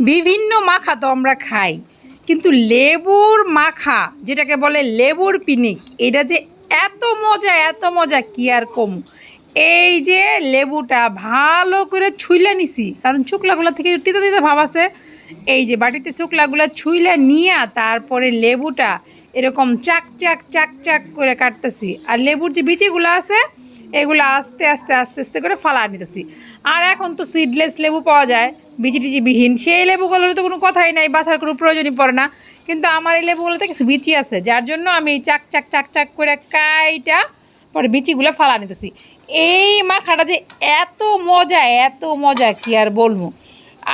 বিভিন্ন মাখা তো আমরা খাই। কিন্তু লেবুর মাখা, যেটাকে বলে লেবুর পিনিক, এটা যে এত মজা এত মজা, কি আর কম? এই যে লেবুটা ভালো করে ছুইলে নিছি, কারণ শুকলাগুলো থেকে তিতা তিতা ভাব আছে। এই যে বাটিতে শুকলাগুলো ছুইলে নিয়ে তারপরে লেবুটা এরকম চাক চাক চাক চাক করে কাটতেছি। আর লেবুর যে বিচিগুলো আছে, এগুলো আস্তে আস্তে আস্তে আস্তে করে ফালা নিতেছি। আর এখন তো সিডলেস লেবু পাওয়া যায়। বিহীন সেই লেবুগুলোর তো কোনো কথাই নাই, বাসার কোনো প্রয়োজনই পড়ে না। কিন্তু আমার এই লেবুগুলোতে কিছু বিচি আছে, যার জন্য আমি চাক চাক চাক চাক করে কাইটা পরে বিচিগুলো ফালা নিতেছি। এই মাখাটা যে এত মজা এত মজা, কি আর বলব?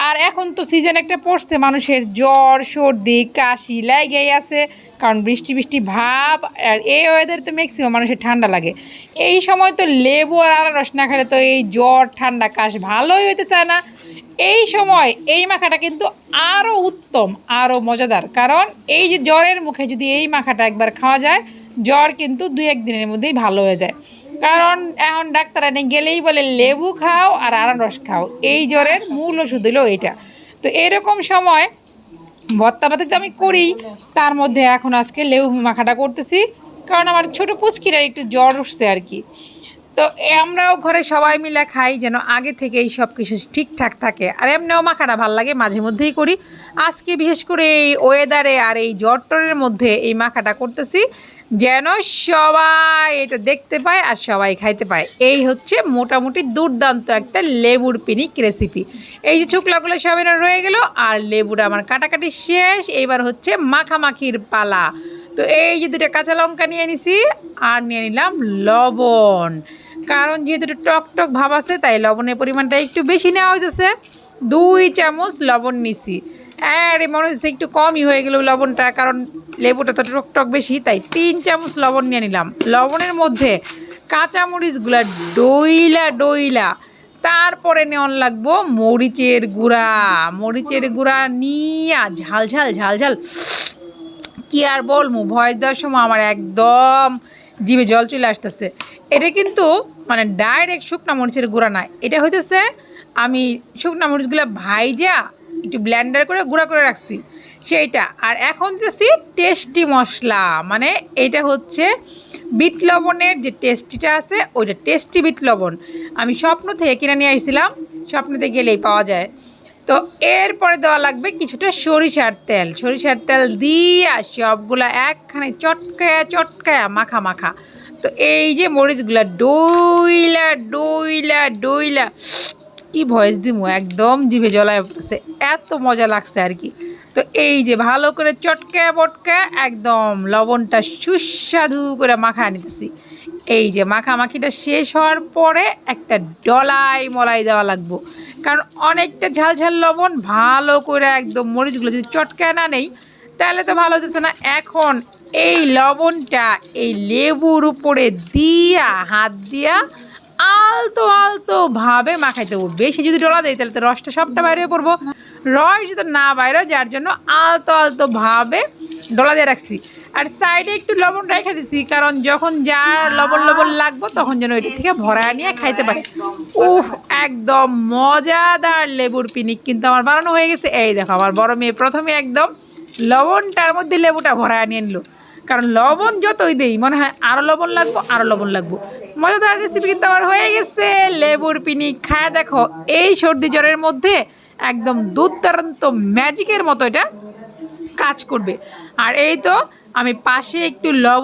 আর এখন তো সিজন একটা পড়ছে, মানুষের জ্বর, সর্দি, কাশি লাগেই আছে, কারণ বৃষ্টি বৃষ্টি ভাব, আর এই ওয়েদারে তো ম্যাক্সিমাম মানুষের ঠান্ডা লাগে। এই সময় তো লেবু আর আনারস না খেলে তো এই জ্বর, ঠান্ডা, কাশ ভালোই হইতে চায় না। এই সময় এই মাখাটা কিন্তু আরও উত্তম আরও মজাদার। কারণ এই যে জ্বরের মুখে যদি এই মাখাটা একবার খাওয়া যায়, জ্বর কিন্তু দুই একদিনের মধ্যেই ভালো হয়ে যায়। কারণ এখন ডাক্তারানি গেলেই বলে, লেবু খাও আর আনারস খাও। এই জ্বরের মূল ওষুধ হলো এইটা তো এরকম সময় ভর্তা পাতা তো আমি করি, তার মধ্যে এখন আজকে লেবু মাখাটা করতেছি। কারণ আমার ছোটো পুচকিরা একটু জ্বর উঠছে আর কি। তো আমরাও ঘরে সবাই মিলে খাই যেন আগে থেকে এই সব কিছু ঠিকঠাক থাকে। আর এমনিও মাখাটা ভালো লাগে, মাঝে মধ্যেই করি। আজকে বিশেষ করে এই ওয়েদারে আর এই টরের মধ্যে এই মাখাটা করতেছি যেন সবাই এটা দেখতে পায় আর সবাই খাইতে পায়। এই হচ্ছে মোটামুটি দুর্দান্ত একটা লেবুর পিনিক রেসিপি এই যে শুকলাগুলো সব এনে রয়ে গেল আর লেবুটা আমার কাটাকাটি শেষ এইবার হচ্ছে মাখামাখির পালা। তো এই যে দুটো কাঁচা লঙ্কা নিয়ে নিছি আর নিয়ে নিলাম লবণ। কারণ যেহেতু একটু টক টক ভাব আছে, তাই লবণের পরিমাণটা একটু বেশি নেওয়া হইতেছে। দুই চামচ লবণ নিছি। আরে মনে হচ্ছে একটু কমই হয়ে গেল লবণটা, কারণ লেবুটা তো টক টক বেশি, তাই তিন চামচ লবণ নিয়ে নিলাম। লবণের মধ্যে কাঁচামরিচগুলা ডইলা ডইলা, তারপরে নেওয়ান লাগবো মরিচের গুঁড়া। মরিচের গুঁড়া নিয়া ঝাল ঝাল ঝাল ঝাল, কি আর বলব, ভয় দেওয়ার সময় আমার একদম জিভে জল চলে আসতেছে। এটা কিন্তু মানে ডাইরেক্ট শুকনা মরিচের গুঁড়া না এটা হইতেছে আমি শুকনা মরিচগুলো ভাইজা একটু ব্লেন্ডার করে গুঁড়া করে রাখছি। সেইটা। আর এখন দিতেছি টেস্টি মশলা। মানে এটা হচ্ছে বিট লবণের যে টেস্টিটা আছে, ওইটা টেস্টি বিট লবণ। আমি স্বপ্ন থেকে কিনে নিয়ে আসছিলাম স্বপ্নতে গেলেই পাওয়া যায়। তো এরপরে দেওয়া লাগবে কিছুটা সরিষার তেল। সরিষার তেল দিয়ে সবগুলা একখানে চটকায়া চটকায়া মাখা মাখা। তো এই যে মরিচগুলা, ডইলা ডইলা ডইলা। কি ভয়েস দিমু, একদম জিভে জলায় পড়ছে এত মজা লাগছে আর কি। তো এই যে ভালো করে চটকা বটকা একদম লবণটা সুস্বাদু করে মাখা নিতেছি। এই যে মাখামাখিটা শেষ হওয়ার পরে একটা ডলাই মলাই দেওয়া লাগবো। কারণ অনেকটা ঝাল ঝাল লবণ, ভালো করে একদম মরিচগুলো যদি চটকায় না নেই, তাহলে তো ভালো হতেছে না। এখন এই লবণটা এই লেবুর উপরে দিয়া, হাত দিয়া আলতো আলতো ভাবে মাখাইতে হবে বেশি যদি ডলা দেয় তাহলে তো রসটা সবটা বাইরে পড়ব। রস যদি না বাইরে যার জন্য আলতো আলতো ভাবে ডলা দিয়ে রাখছি। আর সাইডে একটু লবণ রেখে দিছি, কারণ যখন যার লবণ লবণ লাগবো, তখন যেন ওইটা থেকে ভরা নিয়ে খাইতে পারে। উফ, একদম মজাদার লেবুর পিনিক কিন্তু আমার বানানো হয়ে গেছে। এই দেখো, আমার বড় মেয়ে প্রথমে একদম লবণটার মধ্যে লেবুটা ভরা নিয়ে নিল। কারণ লবণ যতই দেই, মনে হয় আরও লবণ লাগবো আরও লবণ লাগবো। মজাদার রেসিপি কিন্তু আমার হয়ে গেছে, লেবুর পিনি খায় দেখো, এই সর্দি জ্বরের মধ্যে একদম দুর্দান্ত ম্যাজিকের মতো এটা কাজ করবে। আর এই তো, আমি পাশে একটু লবণ